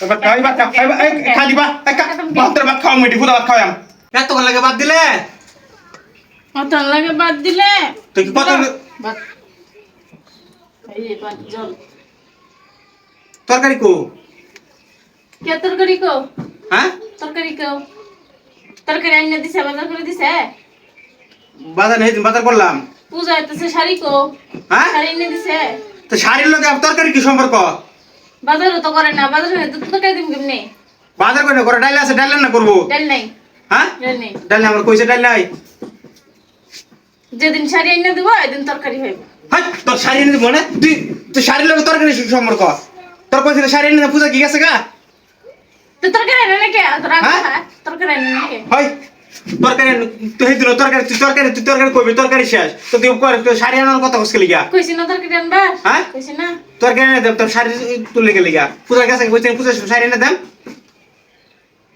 এবার খাওয়াই ভাত খাও এবার এই খা দিবা ভাতের ভাত মিটি ভাত লাগে বাদ দিলে? লাগে বাদ দিলে? তুই কি কত বাদ এই যে বাদ জল। তরকারি কো? কে তরকারি কো? হ্যাঁ? তরকারি কো। তরকারি আইনা দিছে বাজার করে দিছে? বাজার নেই বাজার করলাম। পূজা শাড়ি কো। হ্যাঁ? শাড়ি এনে দিছে? তো শাড়ির লগে তরকারি কি সম্পর্ক? বাজারও তো করে না বাজার হয়ে তো তরকারি দিম কেমনে? বাজার করে করে ডাইলে আছে ডাইলে না করব? ডাল নাই। হ্যাঁ? ডাল নেই। ডাইলে আমার কইছে নাই। যেদিন শাড়ি এনে দিব ওইদিন তরকারি হইব। হাই তোর শাড়ি এনে দিব না তুই তুই শাড়ির লগে তরকারি কি সম্পর্ক? তোর শাড়ি এনে পূজা কি গেছে গা? তো তরকারি এনে নাকি? তোর হ্যাঁ? তরকারি এনে হয় তরকারি তুই হেদিন তরকারি তুই তরকারি তুই তরকারি কইবি তরকারি শেষ। তো তুই কর তুই শাড়ি আনার কথা কইছিলি গা কইছি না তরকারি আনবা? হ্যাঁ? কইছি না। তরকারি এনে দেব তোর শাড়ি তুলে গেলি গা পূজার কাছে কইছে পূজা শাড়ি এনে দেম।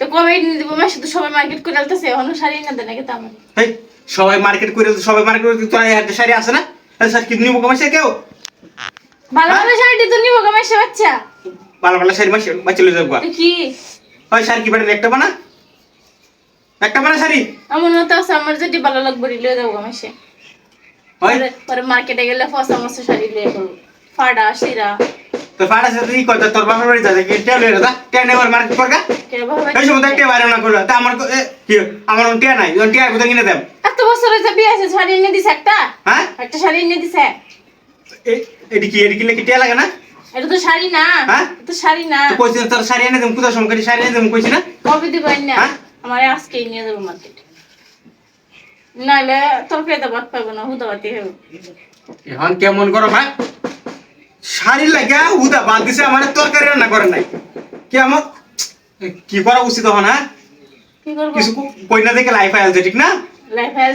তো কবে এনে দিব? মাসে তো সবাই মার্কেট করে আলতেছে অন্য শাড়ি এনে নাকি তা আমার হেই সবাই মার্কেট করে সবাই মার্কেট করে তোর এই হাতে শাড়ি আছে না? এই শাড়ি কি নিব কমাইছে কেউ? ভালো ভালো শাড়িটি তো নিব মাসে বাচ্চা। ভালো ভালো শাড়ি মাসে বাচ্চা লয়ে যাব তো কি? হয় শাড়ি কি বাড়ি একটা বানা? একটা বানা শাড়ি। আমার মতো আছে আমার যেটি ভালো লাগবে লিয়ে গো মাসে হয়? পরে- পরে মার্কেটে গেলে ফসা মসা শাড়ি লিয়ে করব ফাড়া শিরা। তো ফাটা সাথে ই কই তোর বাবার বাড়ি যাবে কি? টেল লয়ে যা টেল নেবার মার্কেট করগা কে ভাবে এই সময় দেখতে বাইরে না করল তা আমার কি আমার টিয়া নাই টিয়া কোথায় কিনে দেব? এত বছর হয়েছে বিয়ে আছে শাড়ি এনে দিছে একটা? হ্যাঁ? একটা শাড়ি এনে দিছে। এ- এডি কি এডি কিনলে কি টিয়া লাগে না? এটা তো শাড়ি না। হ্যাঁ? এটা তো শাড়ি না। তো কইছিস তোর শাড়ি এনে দেব কোথায় সমকারি শাড়ি এনে দেব কইছিস না? কবে দিব না হ্যাঁ? আমার আজকেই নিয়ে যাব মার্কেট নাহলে তরকারি তো ভাত পাবো না হুদাবাতি হবে এখন কেমন করো মা শাড়ি লাগা উদা বাদ দিছে আমার তরকারি রান্না করে নাই। কি আমার এ, কি করা উচিত হন হ্যাঁ? কি করব? কিছু কই না দেখে লাইফ আইলছে ঠিক না? হ্যাঁ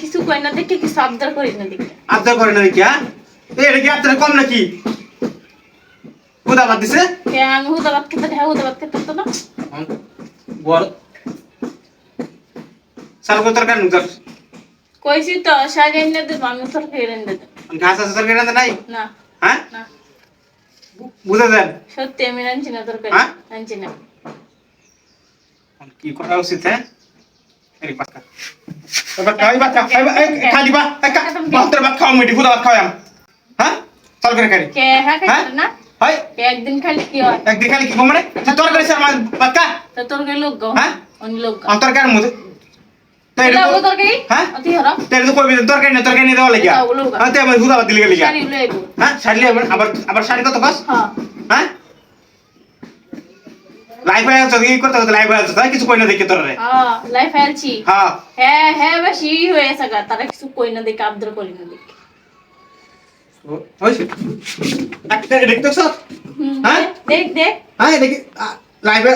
কিছু কই না। দেখে কিছু আবদার করি না দেখে। আবদার করে না দেখি হ্যাঁ? এ, এটা কি আবদার কম নাকি? উদা বাদ দিছে? কে আমি হুদাবাত খেতে হ্যাঁ হুদাবাত খেতে তো না? বল। সাল কো তরকারি নুজার কইছি তো শাড়ি এনে দেবো আমি তরকারি এনে দেবো। ঘাস আছে তরকারি রান্না নাই? না। হ্যাঁ? না। বুঝে দেন। সত্যি আমি আনছি না তরকারি। হ্যাঁ? আনছি না। কি করা উচিত হ্যাঁ? এই পাকা এবার খাই ভাত খাও এবার খা দিবা। এই খা ভাতের ভাত খাওয়া মিটি ফুটা খাওয়াম। হ্যাঁ? খাই। কে হ্যাঁ হ্যাঁ? না? হয়? একদিন খালি কি হয়? একদিন খালি কি মানে? তরকারি স্যার আমার পাক্কা তরকারি লোক গো হ্যাঁ? অন্য লোক গো। তরকারি ও তরকারি? হ্যাঁ? অতি হরো তাই তো কইবি তরকারি না তরকারি দেওয়া লাগিয়া এটা ওগুলো গা। হ্যাঁ তাই আমার ভাত দিলে গেলি শাড়ি লই হ্যাঁ? শাড়ি লিয়ে আবার- আবার শাড়ি কত কস? হ্যাঁ। হ্যাঁ? লাইফ আয় আছে কি করতে লাইফ আছে তাই কিছু কই না দেখে তোর হ্যাঁ লাইফ আলছি হ্যাঁ। হ্যাঁ হ্যাঁ বেশি হয়ে গা তারা কিছু কই না দেখে আবদার করি না দেখে। হইছে একটা দেখতো স্যার হুম, হ্যাঁ? দেখ দেখ হ্যাঁ দেখি লাইফে